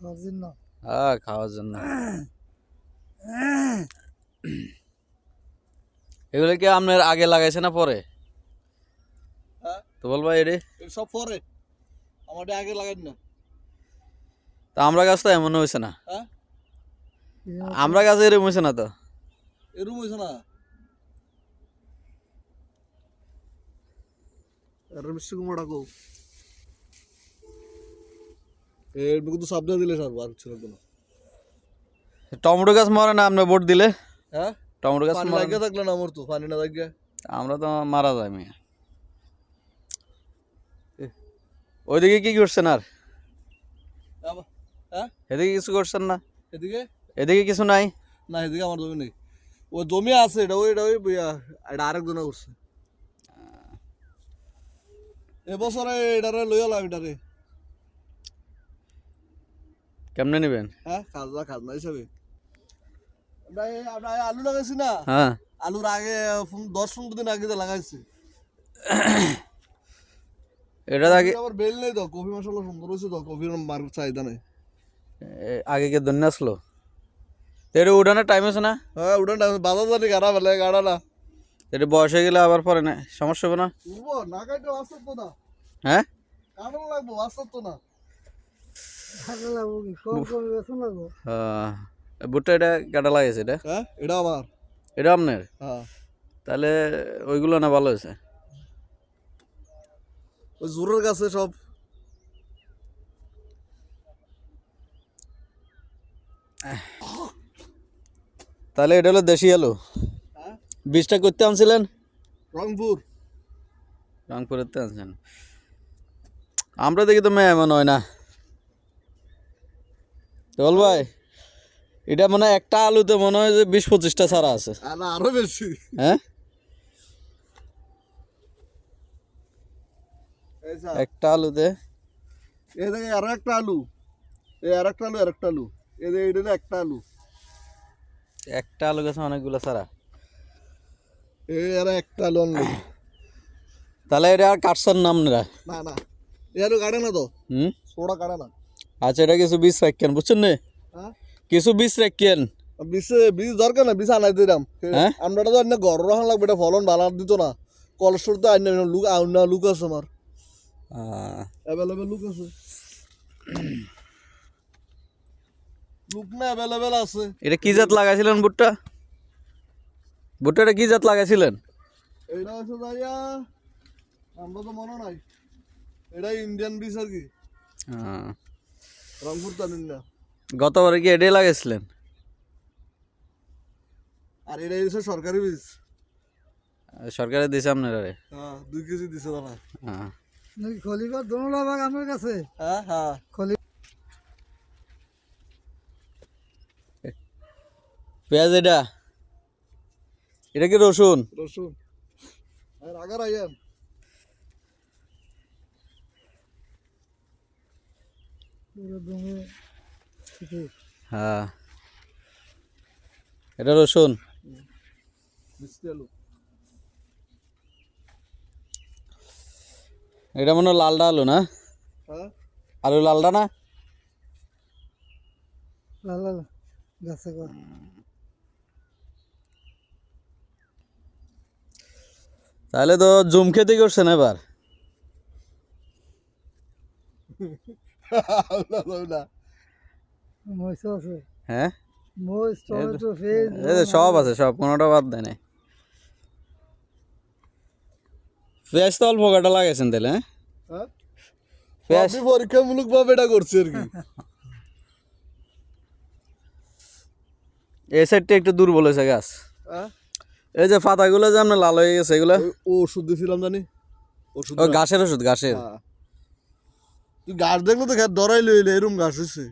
খাওয়ার জন্য? হ্যাঁ খাওয়ার জন্য। এগুলো কি আপনার আগে লাগাইছে না পরে? হ্যাঁ। তো বলবা এরে সব পরে। আমাদের আগে লাগাই না। তা আমরা গাছ তো এমন হয়েছে না। হ্যাঁ? আমরা গাছে এরম হয়েছে না তো। এরম হয়েছে না। কুমড়া ডাকো এর কিন্তু সাবধান দিলে আর না টমেটো গাছ মরে না আপনি ভোট দিলে? হ্যাঁ? টমেটো গাছ মরে থাকলে না পানি না আমরা তো মারা যাই মেয়ে। ওইদিকে কি করছেন আর? হ্যাঁ? এদিকে কিছু করছেন না? এদিকে? এদিকে কিছু নাই? না এদিকে আমার জমি নেই। ও জমি আছে এটা ওই এটা ওই বইয়া, এটা আরেকজনে করছে। এবছরে এটারে লইয়া লাভ এটারে। কেমনে নেবেন? হ্যাঁ খাজনা খাজনা হিসাবে আমরা আলু লাগাইছি না? হ্যাঁ। আলুর আগে দশ পনেরো দিন আগে লাগাইছি। এটা আগে আবার বেল নেই তো কফি মশলা সুন্দর হয়েছে তো কফির মার্কেট চাহিদা নেই। আগে কে দন্য আসলো? তো এটা উঠানোর টাইম আছে না? হ্যাঁ উঠান বাজার জানি গাড়া ফেলে গাড়া না। এটা বয়স হয়ে গেলে আবার পরে না। সমস্যা হবে না? না কাটে বাস্তব তো না। হ্যাঁ? কাটানো লাগবো বাস্তব তো না। ভুট্টা এটা কাটা লাগিয়েছে এটা? হ্যাঁ এটা আমার। এটা আপনার? হ্যাঁ। তাহলে ওইগুলো না ভালো হয়েছে? ওই জোরের কাছে সব। তাহলে এটা হলো দেশি আলু। হ্যাঁ। বীজটা করতে আনছিলেন? রংপুর। রংপুরেতে আনছেন। আমরা দেখি তো মেয়ে এমন হয় না। বল ভাই এটা মনে হয় একটা আলুতে মনে হয় যে বিশ পঁচিশটা ছাড়া আছে। আরও বেশি। হ্যাঁ? একটা আলুতে। এই দেখে আরও একটা আলু। এই আর একটা আলু আর একটা আলু। এই যে এটা একটা আলু। একটা আলু গেছে অনেকগুলো ছাড়া এই আর একটা আলু অনলি তাহলে এটা আর কাটছেন নাম না না না। এই আলু কাটে না তো? হুম? সোডা কাটে না। আচ্ছা এটা কিছু বীজ রাখেন বুঝছেন নে? হ্যাঁ? কিছু বীজ রাখেন। বিষ বীজ দরকার না বিষ আনাই দিলাম। হ্যাঁ? আমরা তো অন্য ঘর রাখান লাগবে এটা ফলন ভালো দিত না। কলসর তো আইন লুক আউন লুক আছে আমার। অ্যাভেলেবেল লুক আছে। লুক না অ্যাভেলেবেল আছে। এটা কি জাত লাগাইছিলেন ভুট্টা ভুট্টাটা কি জাত লাগাইছিলেন? এটা হচ্ছে যাইয়া আমরা তো মনে নাই। এটা ইন্ডিয়ান বিষ আর কি। আহ, রংপুর না। গতবারে কি এটাই লাগাইছিলেন? আর এটা হচ্ছে সরকারি বীজ। সরকারে দিয়েছে আপনারা রে হ্যাঁ দুই কেজি দিছে দাদা। হ্যাঁ। দোনোলা বাগ আমার কাছে? হ্যাঁ হ্যাঁ। খলি পেঁয়াজ এটা? এটা কি রসুন? রসুন। আর আগার আইয়ান হ্যাঁ। এটা রসুন। এটা মনে হয় লালডা আলু না? হ্যাঁ। আলু লালডা না? লালা গাছে তাহলে তো জুম খেতে করছেন এবার। হ্যাঁ সব আছে সব কোনোটা বাদ দেয় পেঁয়াজ তো অল্প কাটা লাগাইছেন তাহলে হ্যাঁ পেঁয়াজ পরীক্ষামূলক ভাবে এটা করছি আর কি এই সাইডটা একটু দুর্বল হয়েছে গাছ? এই যে পাতাগুলো যে আপনার লাল হয়ে গেছে এগুলো ওষুধ দিয়েছিলাম জানি ওষুধ গাছের ওষুধ গাছের হ্যাঁ। গাছ দেখলে তো খেয়ে দরাই লইলে এরম গাছ হয়েছে